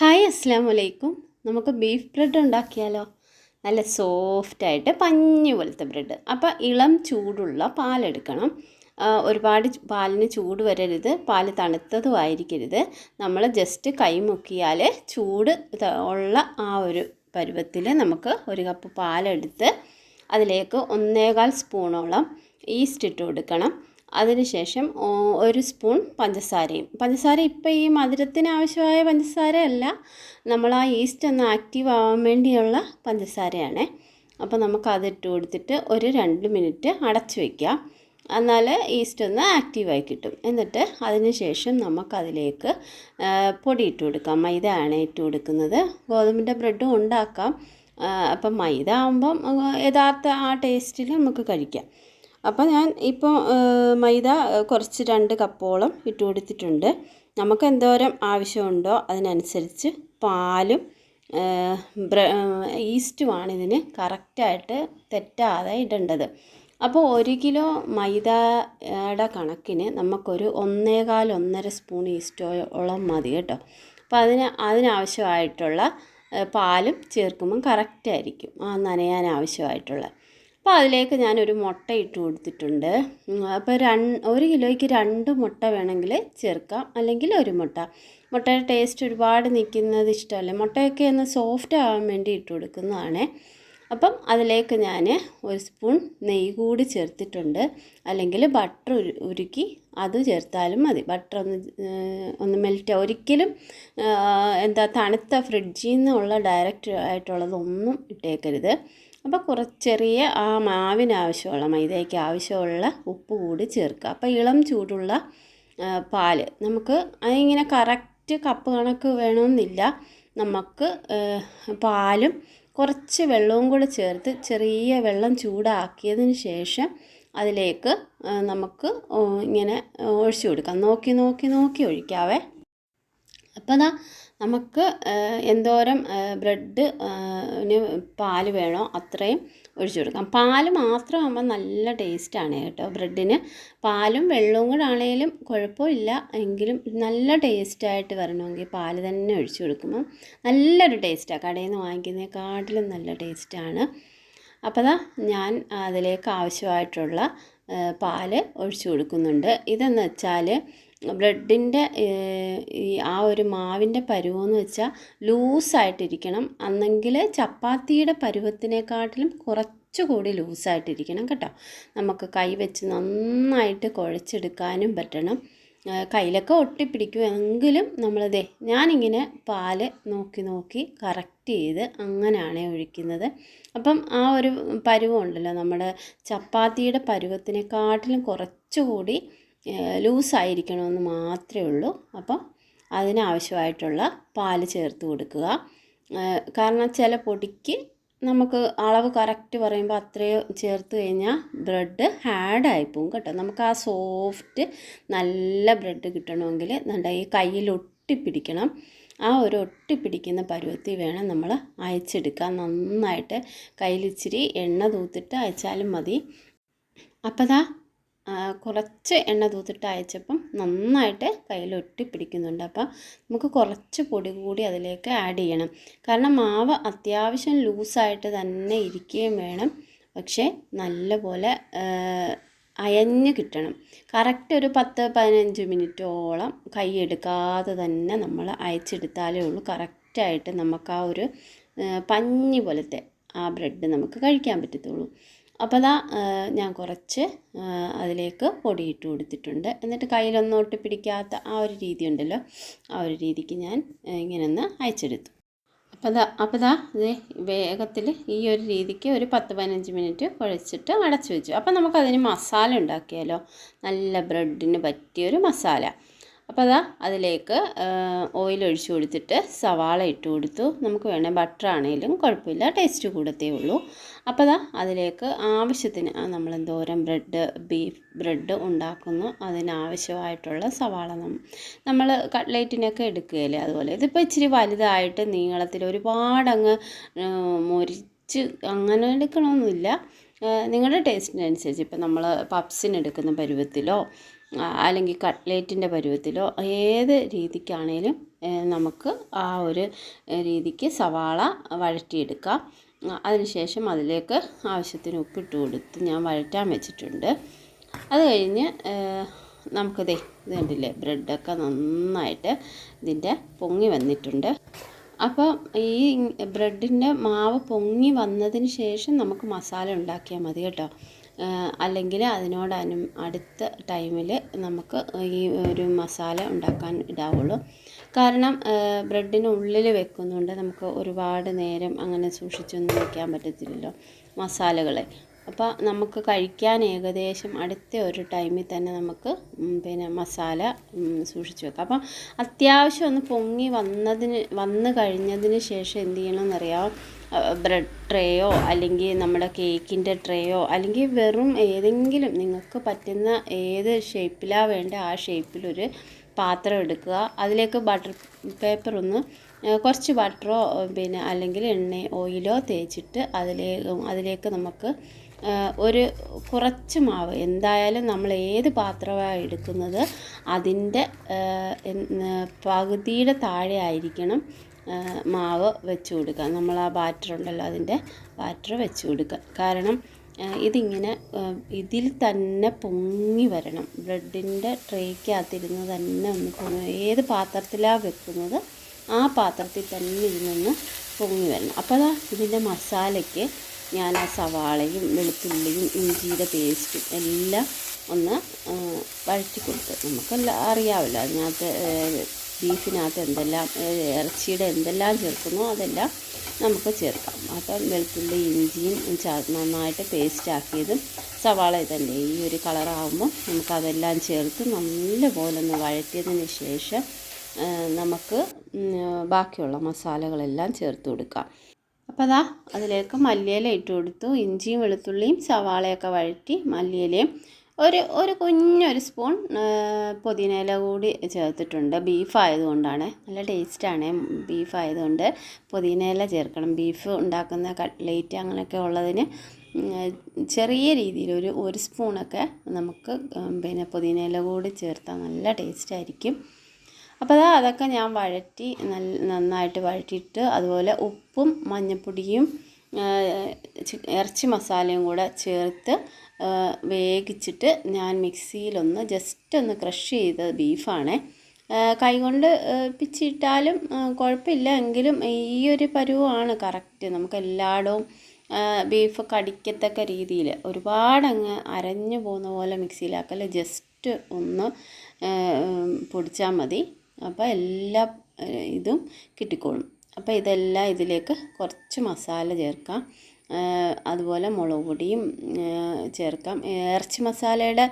Hi അസ്സാം വലൈക്കും നമുക്ക് ബീഫ് ബ്രെഡ് ഉണ്ടാക്കിയാലോ? നല്ല സോഫ്റ്റായിട്ട് പഞ്ഞു പോലത്തെ ബ്രെഡ് അപ്പോൾ ഇളം ചൂടുള്ള പാലെടുക്കണം ഒരുപാട് പാലിന് ചൂട് വരരുത്. പാൽ തണുത്തതും ആയിരിക്കരുത്. നമ്മൾ ജസ്റ്റ് കൈമുക്കിയാൽ ചൂട് ഉള്ള ആ ഒരു പരുവത്തിൽ നമുക്ക് ഒരു കപ്പ് പാലെടുത്ത് അതിലേക്ക് ഒന്നേകാൽ സ്പൂണോളം ഈസ്റ്റ് ഇട്ട് കൊടുക്കണം. അതിനുശേഷം ഒരു സ്പൂൺ പഞ്ചസാരയും. പഞ്ചസാര ഇപ്പം ഈ മധുരത്തിന് ആവശ്യമായ പഞ്ചസാര അല്ല നമ്മൾ ആ ഈസ്റ്റ് ഒന്ന് ആക്റ്റീവ് ആവാൻ വേണ്ടിയുള്ള പഞ്ചസാരയാണ്. അപ്പോൾ നമുക്ക് അതിട്ട് കൊടുത്തിട്ട് ഒരു രണ്ട് മിനിറ്റ് അടച്ചു വയ്ക്കുക എന്നാൽ ഈസ്റ്റ് ഒന്ന് ആക്റ്റീവായി കിട്ടും. എന്നിട്ട് അതിന് ശേഷം നമുക്കതിലേക്ക് പൊടി ഇട്ട് കൊടുക്കാം. മൈദ ആണ് ഇട്ട് കൊടുക്കുന്നത്. ഗോതമ്പിന്റെ ബ്രെഡും ഉണ്ടാക്കാം. അപ്പം മൈദ ആകുമ്പം യഥാർത്ഥ ആ ടേസ്റ്റിൽ നമുക്ക് കഴിക്കാം. അപ്പോൾ ഞാൻ ഇപ്പോൾ മൈദ കുറച്ച് രണ്ട് കപ്പോളം ഇട്ട് കൊടുത്തിട്ടുണ്ട്. നമുക്ക് എന്തോരം ആവശ്യമുണ്ടോ അതിനനുസരിച്ച് പാലും ഈസ്റ്റുമാണ് ഇതിന് കറക്റ്റായിട്ട് തെറ്റാതെ ഇടേണ്ടത്. അപ്പോൾ ഒരു കിലോ മൈദയുടെ കണക്കിന് നമുക്കൊരു ഒന്നേകാൽ ഒന്നര സ്പൂൺ ഈസ്റ്റോളം മതി കേട്ടോ. അപ്പോൾ അതിന് അതിനാവശ്യമായിട്ടുള്ള പാലും ചേർക്കുമ്പം കറക്റ്റായിരിക്കും ആ നനയാൻ ആവശ്യമായിട്ടുള്ള അപ്പോൾ അതിലേക്ക് ഞാനൊരു മുട്ട ഇട്ട് കൊടുത്തിട്ടുണ്ട്. അപ്പോൾ രണ്ട് ഒരു കിലോയ്ക്ക് രണ്ട് മുട്ട വേണമെങ്കിൽ ചേർക്കാം. അല്ലെങ്കിൽ ഒരു മുട്ട. മുട്ടയുടെ ടേസ്റ്റ് ഒരുപാട് നിൽക്കുന്നത് ഇഷ്ടമല്ല. മുട്ടയൊക്കെ ഒന്ന് സോഫ്റ്റ് ആവാൻ വേണ്ടി ഇട്ട് കൊടുക്കുന്നതാണ്. അപ്പം അതിലേക്ക് ഞാൻ ഒരു സ്പൂൺ നെയ്യ് കൂടി ചേർത്തിട്ടുണ്ട്. അല്ലെങ്കിൽ ബട്ടർ ഉരുക്കി അത് ചേർത്താലും മതി. ബട്ടർ ഒന്ന് ഒന്ന് മെൽറ്റ് ഒരിക്കലും എന്താ തണുത്ത ഫ്രിഡ്ജിൽ നിന്നുള്ള ഡയറക്റ്റ് ആയിട്ടുള്ളതൊന്നും ഇട്ടേക്കരുത്. അപ്പോൾ കുറച്ച് ചെറിയ ആ മാവിന് ആവശ്യമുള്ള മൈദയ്ക്ക് ആവശ്യമുള്ള ഉപ്പ് കൂടി ചേർക്കുക. അപ്പോൾ ഇളം ചൂടുള്ള പാൽ നമുക്ക് അതിങ്ങനെ കറക്റ്റ് കപ്പ് കണക്ക് വേണമെന്നില്ല. നമുക്ക് പാലും കുറച്ച് വെള്ളവും കൂടെ ചേർത്ത് ചെറിയ വെള്ളം ചൂടാക്കിയതിന് ശേഷം അതിലേക്ക് നമുക്ക് ഇങ്ങനെ ഒഴിച്ചു കൊടുക്കാം. നോക്കി നോക്കി നോക്കി ഒഴിക്കാവേ. അപ്പോൾ അതാ നമുക്ക് എന്തോരം ബ്രെഡ് പാൽ വേണോ അത്രയും ഒഴിച്ചു കൊടുക്കാം. പാൽ മാത്രമാകുമ്പോൾ നല്ല ടേസ്റ്റാണ് കേട്ടോ ബ്രെഡിന്. പാലും വെള്ളവും കൂടെ ആണെങ്കിലും കുഴപ്പമില്ല. എങ്കിലും നല്ല ടേസ്റ്റായിട്ട് വരണമെങ്കിൽ പാൽ തന്നെ ഒഴിച്ചു കൊടുക്കുമ്പോൾ നല്ലൊരു ടേസ്റ്റാണ് കടയിൽ നിന്ന് വാങ്ങിക്കുന്നതിനെക്കാട്ടിലും നല്ല ടേസ്റ്റാണ്. അപ്പോൾ അതാ ഞാൻ അതിലേക്ക് ആവശ്യമായിട്ടുള്ള പാൽ ഒഴിച്ചു കൊടുക്കുന്നുണ്ട്. ഇതെന്ന് വെച്ചാൽ ബ്രെഡിന്റെ ഈ ആ ഒരു മാവിന്റെ പരുവമെന്ന് വെച്ചാൽ ലൂസായിട്ടിരിക്കണം. അന്നെങ്കിൽ ചപ്പാത്തിയുടെ പരുവത്തിനെക്കാട്ടിലും കുറച്ചുകൂടി ലൂസായിട്ടിരിക്കണം കേട്ടോ. നമുക്ക് കൈ വെച്ച് നന്നായിട്ട് കുഴച്ചെടുക്കാനും പറ്റണം. കയ്യിലൊക്കെ ഒട്ടിപ്പിടിക്കും. എങ്കിലും നമ്മളിതേ ഞാനിങ്ങനെ പാൽ നോക്കി നോക്കി കറക്റ്റ് ചെയ്ത് അങ്ങനെയാണ് ഒഴിക്കുന്നത്. അപ്പം ആ ഒരു പരുവമുണ്ടല്ലോ നമ്മുടെ ചപ്പാത്തിയുടെ പരുവത്തിനെക്കാട്ടിലും കുറച്ചുകൂടി ലൂസായിരിക്കണമെന്ന് മാത്രമേ ഉള്ളൂ. അപ്പം അതിനാവശ്യമായിട്ടുള്ള പാൽ ചേർത്ത് കൊടുക്കുക. കാരണം ചില പൊടിക്ക് നമുക്ക് അളവ് കറക്റ്റ് പറയുമ്പോൾ അത്രയോ ചേർത്ത് കഴിഞ്ഞാൽ ബ്രെഡ് ഹാർഡായി പോകും കേട്ടോ. നമുക്ക് ആ സോഫ്റ്റ് നല്ല ബ്രെഡ് കിട്ടണമെങ്കിൽ നമ്മുടെ ഈ കയ്യിൽ ഒട്ടിപ്പിടിക്കണം ആ ഒരു ഒട്ടിപ്പിടിക്കുന്ന പരുവത്തിൽ വേണം നമ്മൾ അയച്ചെടുക്കാൻ. നന്നായിട്ട് കയ്യിൽ ഇച്ചിരി എണ്ണ തൂത്തിട്ട് അയച്ചാലും മതി. അപ്പോൾ കുറച്ച് എണ്ണ തൂത്തിട്ട് അയച്ചപ്പം നന്നായിട്ട് കയ്യിൽ ഒട്ടിപ്പിടിക്കുന്നുണ്ട്. അപ്പോൾ നമുക്ക് കുറച്ച് പൊടി കൂടി അതിലേക്ക് ആഡ് ചെയ്യണം. കാരണം മാവ് അത്യാവശ്യം ലൂസായിട്ട് തന്നെ ഇരിക്കുകയും വേണം. പക്ഷേ നല്ലപോലെ അയഞ്ഞ് കിട്ടണം. കറക്റ്റ് ഒരു പത്ത് പതിനഞ്ച് മിനിറ്റോളം കൈ എടുക്കാതെ തന്നെ നമ്മൾ അയച്ചെടുത്താലേ ഉള്ളൂ. കറക്റ്റായിട്ട് നമുക്ക് ആ ഒരു പഞ്ഞി പോലത്തെ ആ ബ്രെഡ് നമുക്ക് കഴിക്കാൻ പറ്റത്തുള്ളൂ. അപ്പോൾ അതാ ഞാൻ കുറച്ച് അതിലേക്ക് പൊടി ഇട്ട് കൊടുത്തിട്ടുണ്ട്. എന്നിട്ട് കയ്യിലൊന്നും ഒട്ടിപ്പിടിക്കാത്ത ആ ഒരു രീതി ഉണ്ടല്ലോ ആ ഒരു രീതിക്ക് ഞാൻ ഇങ്ങനെ ഒന്ന് അയച്ചെടുത്തു. അപ്പോൾ ദാ അപ്പോൾ ദാ ഇത് വേഗത്തിൽ ഈ ഒരു രീതിക്ക് ഒരു പത്ത് പതിനഞ്ച് മിനിറ്റ് കുഴച്ചിട്ട് അടച്ചു വെച്ചു. അപ്പോൾ നമുക്കതിന് മസാല ഉണ്ടാക്കിയാലോ? നല്ല ബ്രെഡിന് പറ്റിയൊരു മസാല. അപ്പോൾ അതാ അതിലേക്ക് ഓയിൽ ഒഴിച്ചു കൊടുത്തിട്ട് സവാള ഇട്ട് കൊടുത്തു. നമുക്ക് വേണേൽ ബട്ടർ ആണെങ്കിലും കുഴപ്പമില്ല ടേസ്റ്റ് കൂടത്തേ ഉള്ളൂ. അപ്പോൾ അതാ അതിലേക്ക് ആവശ്യത്തിന് നമ്മൾ എന്തോരം ബ്രെഡ് ബീഫ് ബ്രെഡ് ഉണ്ടാക്കുന്നു അതിനാവശ്യമായിട്ടുള്ള സവാള നമ്മൾ കട്ട്ലേറ്റിനൊക്കെ എടുക്കുകയല്ലേ അതുപോലെ. ഇതിപ്പോൾ ഇച്ചിരി വലുതായിട്ട് നീളത്തിൽ ഒരുപാടങ്ങ് മൊരിച്ച് അങ്ങനെ എടുക്കണമെന്നില്ല നിങ്ങളുടെ ടേസ്റ്റിനനുസരിച്ച് ഇപ്പം നമ്മൾ പപ്സിന് എടുക്കുന്ന പരുവത്തിലോ അല്ലെങ്കിൽ കട്ട്ലേറ്റിന്റെ പരുവത്തിലോ ഏത് രീതിക്കാണേലും നമുക്ക് ആ ഒരു രീതിക്ക് സവാള വഴറ്റിയെടുക്കാം. അതിനുശേഷം അതിലേക്ക് ആവശ്യത്തിന് ഉപ്പിട്ട് കൊടുത്ത് ഞാൻ വഴറ്റാൻ വെച്ചിട്ടുണ്ട്. അത് കഴിഞ്ഞ് നമുക്കിതേ ഇത് കണ്ടില്ലേ ബ്രെഡൊക്കെ നന്നായിട്ട് ഇതിന്റെ പൊങ്ങി വന്നിട്ടുണ്ട്. അപ്പം ഈ ബ്രെഡിന്റെ മാവ് പൊങ്ങി വന്നതിന് ശേഷം നമുക്ക് മസാല ഉണ്ടാക്കിയാൽ മതി കേട്ടോ. അല്ലെങ്കിൽ അതിനോടനു അടുത്ത ടൈമിൽ നമുക്ക് ഈ ഒരു മസാല ഉണ്ടാക്കാൻ ഇടാവുള്ളൂ. കാരണം ബ്രെഡിന് ഉള്ളിൽ വെക്കുന്നുണ്ട് നമുക്ക് ഒരുപാട് നേരം അങ്ങനെ സൂക്ഷിച്ചൊന്നും വയ്ക്കാൻ പറ്റത്തില്ലല്ലോ മസാലകളെ. അപ്പോൾ നമുക്ക് കഴിക്കാൻ ഏകദേശം അടുത്ത ഒരു ടൈമിൽ തന്നെ നമുക്ക് പിന്നെ മസാല സൂക്ഷിച്ച് വെക്കാം. അപ്പം അത്യാവശ്യം ഒന്ന് പൊങ്ങി വന്നതിന് വന്നു കഴിഞ്ഞതിന് ശേഷം എന്ത് ചെയ്യണമെന്നറിയാം ബ്രെഡ് ട്രേയോ അല്ലെങ്കിൽ നമ്മുടെ കേക്കിന്റെ ട്രേയോ അല്ലെങ്കിൽ വെറും ഏതെങ്കിലും നിങ്ങൾക്ക് പറ്റുന്ന ഏത് ഷേപ്പിലാണ് വേണ്ട ആ ഷേപ്പിലൊരു പാത്രം എടുക്കുക. അതിലേക്ക് ബട്ടർ പേപ്പർ ഒന്ന് കുറച്ച് ബട്ടറോ പിന്നെ അല്ലെങ്കിൽ എണ്ണ ഓയിലോ തേച്ചിട്ട് അതിലേക്ക് അതിലേക്ക് നമുക്ക് ഒരു കുറച്ച് മാവ് എന്തായാലും നമ്മൾ ഏത് പാത്രമാണ് എടുക്കുന്നത് അതിന്റെ പകുതിയുടെ താഴെ ആയിരിക്കണം. മാവ് വെച്ച് കൊടുക്കുക. നമ്മൾ ആ ബാറ്റർ ഉണ്ടല്ലോ അതിന്റെ ബാറ്റർ വെച്ച് കൊടുക്കുക. കാരണം ഇതിങ്ങനെ ഇതിൽ തന്നെ പൊങ്ങി വരണം. ബ്രെഡിന്റെ ട്രേക്കകത്തിരുന്ന് തന്നെ ഒന്ന് പൊങ്ങി ഏത് പാത്രത്തിലാണ് വെക്കുന്നത് ആ പാത്രത്തിൽ തന്നെ ഇതിനൊന്ന് പൊങ്ങി വരണം. അപ്പോൾ അതാ ഇതിന്റെ മസാലയ്ക്ക് ഞാൻ ആ സവാളയും വെളുത്തുള്ളിയും ഇഞ്ചിയുടെ പേസ്റ്റും എല്ലാം ഒന്ന് വഴറ്റി കൊടുത്ത്. നമുക്കെല്ലാം അറിയാമല്ലോ അതിനകത്ത് ബീഫിനകത്ത് എന്തെല്ലാം ഇറച്ചിയുടെ എന്തെല്ലാം ചേർക്കുന്നോ അതെല്ലാം നമുക്ക് ചേർക്കാം. അപ്പം വെളുത്തുള്ളി ഇഞ്ചിയും നന്നായിട്ട് പേസ്റ്റ് ആക്കിയതും സവാള ഇതല്ലേ ഈ ഒരു കളറാകുമ്പോൾ നമുക്കതെല്ലാം ചേർത്ത് നല്ലപോലെ ഒന്ന് വഴറ്റിയതിന് ശേഷം നമുക്ക് ബാക്കിയുള്ള മസാലകളെല്ലാം ചേർത്ത് കൊടുക്കാം. അപ്പോൾ അതാ അതിലേക്ക് മല്ലിയില ഇട്ട് കൊടുത്തു. ഇഞ്ചിയും വെളുത്തുള്ളിയും സവാളയൊക്കെ വഴറ്റി മല്ലിയിലയും ഒരു ഒരു കുഞ്ഞൊരു സ്പൂൺ പുതിന പുതിനയില കൂടി ചേർത്തിട്ടുണ്ട്. ബീഫ് ആയതുകൊണ്ടാണ്. നല്ല ടേസ്റ്റാണ് ബീഫ് ആയതുകൊണ്ട് പുതിനയില ചേർക്കണം. ബീഫ് ഉണ്ടാക്കുന്ന കട്ട്ലേറ്റ് അങ്ങനെയൊക്കെ ഉള്ളതിന് ചെറിയ രീതിയിൽ ഒരു ഒരു സ്പൂണൊക്കെ നമുക്ക് പിന്നെ പിന്നെ പുതിനയില കൂടി ചേർത്താൽ നല്ല ടേസ്റ്റായിരിക്കും അപ്പോൾ അതാ അതൊക്കെ ഞാൻ വഴറ്റി നല്ല നന്നായിട്ട് വഴറ്റിയിട്ട് അതുപോലെ ഉപ്പും മഞ്ഞൾപ്പൊടിയും ഇറച്ചി മസാലയും കൂടെ ചേർത്ത് വേഗിച്ചിട്ട് ഞാൻ മിക്സിയിലൊന്ന് ജസ്റ്റ് ഒന്ന് ക്രഷ് ചെയ്ത ബീഫാണ്. കൈകൊണ്ട് പിച്ചിട്ടാലും കുഴപ്പമില്ല. എങ്കിലും ഈ ഒരു പരുവമാണ് കറക്റ്റ് നമുക്ക് എല്ലായിടവും ബീഫ് കടിക്കത്തക്ക രീതിയിൽ ഒരുപാടങ്ങ് അരഞ്ഞു പോകുന്ന പോലെ മിക്സിയിലാക്കല്ല ജസ്റ്റ് ഒന്ന് പൊടിച്ചാൽ മതി. അപ്പോൾ എല്ലാ ഇതും കിട്ടിക്കോളും. അപ്പോൾ ഇതെല്ലാം ഇതിലേക്ക് കുറച്ച് മസാല ചേർക്കാം. അതുപോലെ മുളക് പൊടിയും ചേർക്കാം. ഇറച്ചി മസാലയുടെ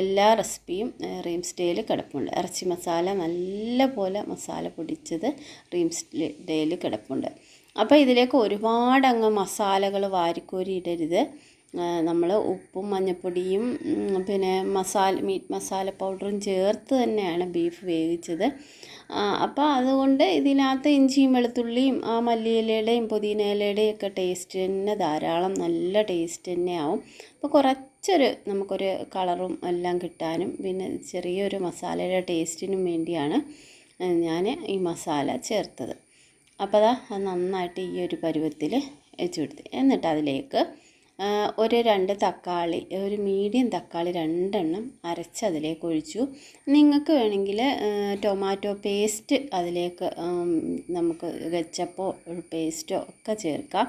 എല്ലാ റെസിപ്പിയും റീംസ് ഡേയിൽ കിടപ്പുണ്ട്. ഇറച്ചി മസാല നല്ല പോലെ മസാല പൊടിച്ചത് റീംസ് ഡേയിൽ കിടപ്പുണ്ട്. അപ്പോൾ ഇതിലേക്ക് ഒരുപാട് അങ്ങ് മസാലകൾ വാരിക്കോരി ഇടരുത്. നമ്മൾ ഉപ്പും മഞ്ഞൾപ്പൊടിയും പിന്നെ മസാല മീറ്റ് മസാല പൗഡറും ചേർത്ത് തന്നെയാണ് ബീഫ് വേവിച്ചത്. അപ്പോൾ അതുകൊണ്ട് ഇതിനകത്ത് ഇഞ്ചിയും വെളുത്തുള്ളിയും ആ മല്ലിയിലയുടെയും പുതിന ഇലയുടെയും ഒക്കെ ടേസ്റ്റ് തന്നെ ധാരാളം നല്ല ടേസ്റ്റ് തന്നെയാവും. അപ്പോൾ കുറച്ചൊരു നമുക്കൊരു കളറും എല്ലാം കിട്ടാനും പിന്നെ ചെറിയൊരു മസാലയുടെ ടേസ്റ്റിനും വേണ്ടിയാണ് ഞാൻ ഈ മസാല ചേർത്തത്. അപ്പോൾ അതാ നന്നായിട്ട് ഈ ഒരു പരുവത്തിൽ വെച്ച് കൊടുത്ത്. എന്നിട്ട് അതിലേക്ക് ഒരു രണ്ട് തക്കാളി ഒരു മീഡിയം തക്കാളി രണ്ടെണ്ണം അരച്ച് അതിലേക്ക് ഒഴിച്ചു. നിങ്ങൾക്ക് വേണമെങ്കിൽ ടൊമാറ്റോ പേസ്റ്റ് അതിലേക്ക് നമുക്ക് വെച്ചപ്പോൾ പേസ്റ്റോ ഒക്കെ ചേർക്കാം.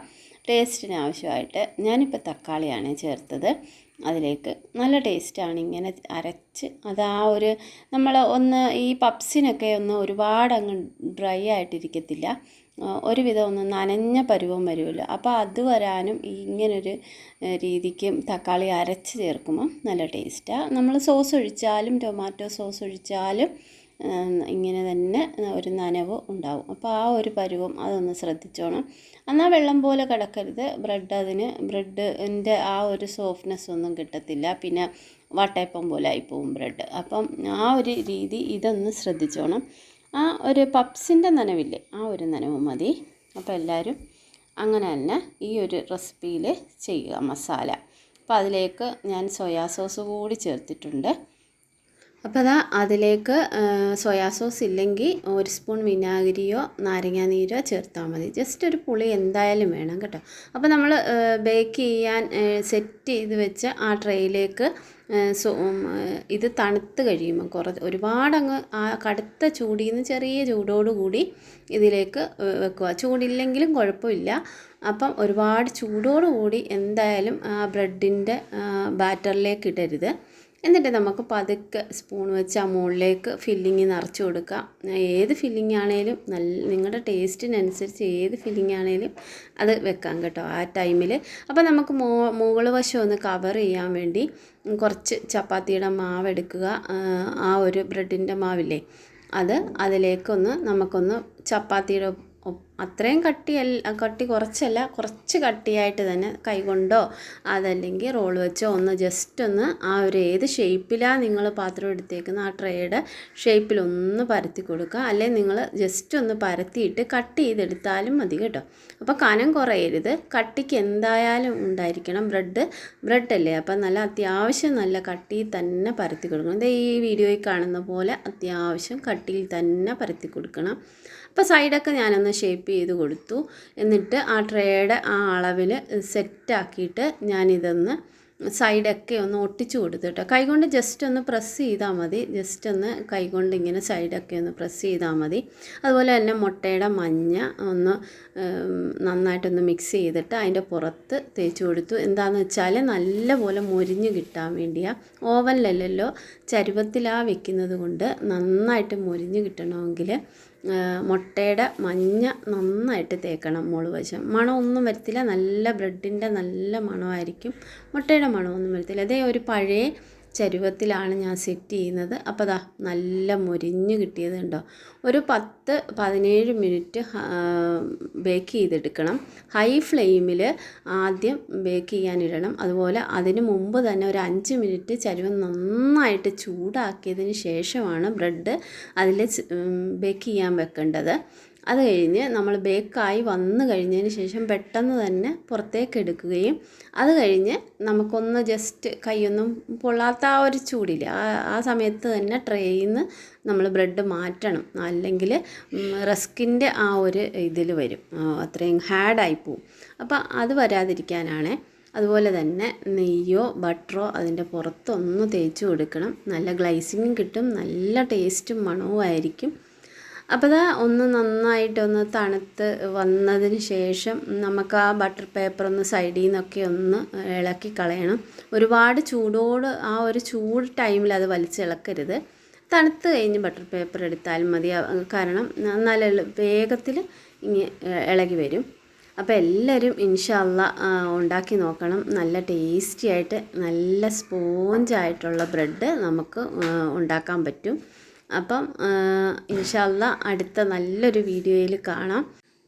ടേസ്റ്റിന് ആവശ്യമായിട്ട് ഞാനിപ്പോൾ തക്കാളിയാണ് ചേർത്തത്. അതിലേക്ക് നല്ല ടേസ്റ്റാണ് ഇങ്ങനെ അരച്ച് അത് ആ ഒരു നമ്മൾ ഒന്ന് ഈ പപ്സിനൊക്കെ ഒന്ന് ഒരുപാട് അങ്ങ് ഡ്രൈ ആയിട്ടിരിക്കത്തില്ല. ഒരുവിധം ഒന്ന് നനഞ്ഞ പരുവം വരുമല്ലോ. അപ്പോൾ അത് വരാനും ഇങ്ങനൊരു രീതിക്ക് തക്കാളി അരച്ച് ചേർക്കുമ്പോൾ നല്ല ടേസ്റ്റാണ് നമ്മൾ സോസ് ഒഴിച്ചാലും ടൊമാറ്റോ സോസ് ഒഴിച്ചാലും ഇങ്ങനെ തന്നെ ഒരു നനവ് ഉണ്ടാവും. അപ്പോൾ ആ ഒരു പരുവം അതൊന്ന് ശ്രദ്ധിച്ചോണം. എന്നാൽ വെള്ളം പോലെ കിടക്കരുത്. ബ്രെഡ് അതിന് ബ്രെഡിന്റെ ആ ഒരു സോഫ്റ്റ്നെസ് ഒന്നും കിട്ടത്തില്ല. പിന്നെ വട്ടയപ്പം പോലെ ആയിപ്പോവും ബ്രെഡ്. അപ്പം ആ ഒരു രീതി ഇതൊന്ന് ശ്രദ്ധിച്ചോണം. ആ ഒരു പപ്സിന്റെ നനവില്ലേ? ആ ഒരു നനവ് മതി. അപ്പോൾ എല്ലാവരും അങ്ങനെ തന്നെ ഈ ഒരു റെസിപ്പിയിൽ ചെയ്യുക മസാല. അപ്പോൾ അതിലേക്ക് ഞാൻ സോയാ സോസ് കൂടി ചേർത്തിട്ടുണ്ട്. അപ്പോൾ അതാ അതിലേക്ക് സോയാ സോസ് ഇല്ലെങ്കിൽ ഒരു സ്പൂൺ വിനാഗിരിയോ നാരങ്ങാനീരോ ചേർത്താൽ മതി. ജസ്റ്റ് ഒരു പുളി എന്തായാലും വേണം കേട്ടോ. അപ്പോൾ നമ്മൾ ബേക്ക് ചെയ്യാൻ സെറ്റ് ചെയ്ത് വെച്ച ആ ട്രേയിലേക്ക് സോ ഇത് തണുത്ത് കഴിയുമ്പോൾ കുറ ഒരുപാടങ്ങ് ആ കടുത്ത ചൂടിൽ നിന്ന് ചെറിയ ചൂടോടുകൂടി ഇതിലേക്ക് വെക്കുക. ചൂടില്ലെങ്കിലും കുഴപ്പമില്ല. അപ്പം ഒരുപാട് ചൂടോടുകൂടി എന്തായാലും ആ ബ്രെഡിന്റെ ബാറ്ററിലേക്ക് ഇടരുത്. എന്നിട്ട് നമുക്ക് പതുക്കെ സ്പൂൺ വെച്ച് ആ മുകളിലേക്ക് ഫില്ലിങ് നിറച്ച് കൊടുക്കാം. ഏത് ഫില്ലിംഗ് ആണേലും നല്ല നിങ്ങളുടെ ടേസ്റ്റിനനുസരിച്ച് ഏത് ഫില്ലിംഗ് ആണേലും അത് വെക്കാം കേട്ടോ ആ ടൈമിൽ അപ്പോൾ നമുക്ക് മോ മുകൾ വശം ഒന്ന് കവർ ചെയ്യാൻ വേണ്ടി കുറച്ച് ചപ്പാത്തിയുടെ മാവ് എടുക്കുക. ആ ഒരു ബ്രെഡിന്റെ മാവില്ലേ? അത് അതിലേക്കൊന്ന് നമുക്കൊന്ന് ചപ്പാത്തിയുടെ അത്രയും കട്ടിയല്ല കട്ടി കുറച്ചല്ല കുറച്ച് കട്ടിയായിട്ട് തന്നെ കൈകൊണ്ടോ അതല്ലെങ്കിൽ റോൾ വെച്ചോ ഒന്ന് ജസ്റ്റ് ഒന്ന് ആ ഒരു ഏത് ഷേപ്പിലാണ് നിങ്ങൾ പാത്രം എടുത്തേക്കുന്ന ആ ട്രേയുടെ ഷേപ്പിലൊന്ന് പരത്തി കൊടുക്കുക. അല്ലെങ്കിൽ നിങ്ങൾ ജസ്റ്റ് ഒന്ന് പരത്തിയിട്ട് കട്ട് ചെയ്തെടുത്താലും മതി കേട്ടോ. അപ്പോൾ കനം കുറയരുത്. കട്ടിക്ക് എന്തായാലും ഉണ്ടായിരിക്കണം ബ്രെഡ് അല്ലേ? അപ്പം നല്ല അത്യാവശ്യം നല്ല കട്ടിയിൽ തന്നെ പരത്തി കൊടുക്കണം. ഇത് ഈ വീഡിയോയിൽ കാണുന്ന പോലെ അത്യാവശ്യം കട്ടിയിൽ തന്നെ പരത്തി കൊടുക്കണം. അപ്പോൾ സൈഡൊക്കെ ഞാനൊന്ന് ഷേപ്പ് ചെയ്ത് കൊടുത്തു. എന്നിട്ട് ആ ട്രേയുടെ ആ അളവിൽ സെറ്റാക്കിയിട്ട് ഞാനിതൊന്ന് സൈഡൊക്കെ ഒന്ന് ഒട്ടിച്ചു കൊടുത്തു കേട്ടോ കൈകൊണ്ട് ജസ്റ്റ് ഒന്ന് പ്രസ് ചെയ്താൽ മതി. ജസ്റ്റ് ഒന്ന് കൈകൊണ്ട് ഇങ്ങനെ സൈഡൊക്കെ ഒന്ന് പ്രസ് ചെയ്താൽ മതി. അതുപോലെ തന്നെ മുട്ടയുടെ മഞ്ഞ ഒന്ന് നന്നായിട്ടൊന്ന് മിക്സ് ചെയ്തിട്ട് അതിന്റെ പുറത്ത് തേച്ച് കൊടുത്തു. എന്താണെന്ന് വെച്ചാൽ നല്ലപോലെ മുരിഞ്ഞ് കിട്ടാൻ വേണ്ടിയാണ് ഓവനിലല്ലല്ലോ ചരുവത്തിലാണ് വെക്കുന്നത് കൊണ്ട് നന്നായിട്ട് മുരിഞ്ഞ് കിട്ടണമെങ്കിൽ മുട്ടയുടെ മഞ്ഞ നന്നായിട്ട് തേക്കണം മുകൾ വശം. മണമൊന്നും വരത്തില്ല. നല്ല ബ്രെഡിന്റെ നല്ല മണമായിരിക്കും. മുട്ടയുടെ മണമൊന്നും വരത്തില്ല. അതേ ഒരു പഴയ ചരുവത്തിലാണ് ഞാൻ സെറ്റ് ചെയ്യുന്നത്. അപ്പോൾ ദാ നല്ല മുരിഞ്ഞ് കിട്ടിയത് ഉണ്ടോ ഒരു പത്ത് പതിനേഴ് മിനിറ്റ് ബേക്ക് ചെയ്തെടുക്കണം. ഹൈ ഫ്ലെയിമിൽ ആദ്യം ബേക്ക് ചെയ്യാനിടണം. അതുപോലെ അതിന് മുമ്പ് തന്നെ ഒരു അഞ്ച് മിനിറ്റ് ചരുവം നന്നായിട്ട് ചൂടാക്കിയതിന് ശേഷമാണ് ബ്രെഡ് അതിൽ ബേക്ക് ചെയ്യാൻ വെക്കേണ്ടത്. അത് കഴിഞ്ഞ് നമ്മൾ ബേക്കായി വന്നു കഴിഞ്ഞതിന് ശേഷം പെട്ടെന്ന് തന്നെ പുറത്തേക്ക് എടുക്കുകയും അത് കഴിഞ്ഞ് നമുക്കൊന്ന് ജസ്റ്റ് കൈയൊന്നും പൊള്ളാത്ത ആ ഒരു ചൂടില്ല ആ ആ സമയത്ത് തന്നെ ട്രേയിൽ നിന്ന് നമ്മൾ ബ്രെഡ് മാറ്റണം. അല്ലെങ്കിൽ റസ്കിന്റെ ആ ഒരു ഇതിൽ വരും. അത്രയും ഹാഡായി പോവും. അപ്പോൾ അത് വരാതിരിക്കാനാണ് അതുപോലെ തന്നെ നെയ്യോ ബട്ടറോ അതിന്റെ പുറത്തൊന്ന് തേച്ച് കൊടുക്കണം. നല്ല ഗ്ലൈസിങ്ങും കിട്ടും. നല്ല ടേസ്റ്റും മണവും ആയിരിക്കും അപ്പോൾ അത് ഒന്ന് നന്നായിട്ടൊന്ന് തണുത്ത് വന്നതിന് ശേഷം നമുക്ക് ആ ബട്ടർ പേപ്പർ ഒന്ന് സൈഡിൽ നിന്നൊക്കെ ഒന്ന് ഇളക്കി കളയണം. ഒരുപാട് ചൂടോട് ആ ഒരു ചൂട് ടൈമിൽ അത് വലിച്ചിളക്കരുത് തണുത്ത് കഴിഞ്ഞ് ബട്ടർ പേപ്പർ എടുത്താൽ മതി. കാരണം നല്ല വേഗത്തിൽ ഇങ്ങനെ ഇളകി വരും. അപ്പോൾ എല്ലാവരും ഇൻഷല്ല ഉണ്ടാക്കി നോക്കണം. നല്ല ടേസ്റ്റി ആയിട്ട് നല്ല സ്പോഞ്ചായിട്ടുള്ള ബ്രെഡ് നമുക്ക് ഉണ്ടാക്കാൻ പറ്റും. അപ്പം ഇൻഷല്ല അടുത്ത നല്ലൊരു വീഡിയോയിൽ കാണാം.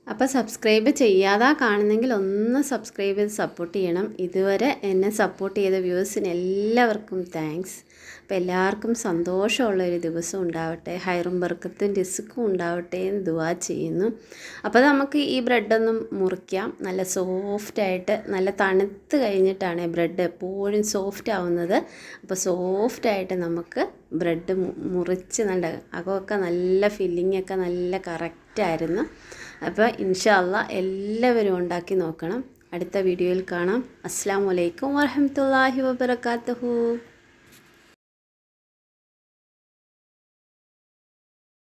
അപ്പോൾ സബ്സ്ക്രൈബ് ചെയ്യാതെ കാണുന്നെങ്കിൽ ഒന്ന് സബ്സ്ക്രൈബ് ചെയ്ത് സപ്പോർട്ട് ചെയ്യണം. ഇതുവരെ എന്നെ സപ്പോർട്ട് ചെയ്ത വ്യൂവേഴ്സിന് എല്ലാവർക്കും താങ്ക്സ്. അപ്പോൾ എല്ലാവർക്കും സന്തോഷമുള്ളൊരു ദിവസം ഉണ്ടാവട്ടെ. ഹൈറും ബർക്കത്തും റിസ്ക്കും ഉണ്ടാവട്ടെ എന്ന് ദുവാ ചെയ്യുന്നു. അപ്പോൾ നമുക്ക് ഈ ബ്രെഡൊന്നും മുറിക്കാം. നല്ല സോഫ്റ്റായിട്ട് നല്ല തണുത്ത് കഴിഞ്ഞിട്ടാണ് ബ്രെഡ് എപ്പോഴും സോഫ്റ്റ് ആവുന്നത്. അപ്പോൾ സോഫ്റ്റായിട്ട് നമുക്ക് ബ്രെഡ് മുറിച്ച് നല്ല അകമൊക്കെ നല്ല ഫില്ലിങ്ങൊക്കെ നല്ല കറക്റ്റായിരുന്നു. അപ്പോൾ ഇൻഷാല്ല എല്ലാവരും ഉണ്ടാക്കി നോക്കണം. അടുത്ത വീഡിയോയിൽ കാണാം. അസ്സാം വലൈക്കും വാഹമത്തല്ലാഹി വാബർക്കാത്തുഹു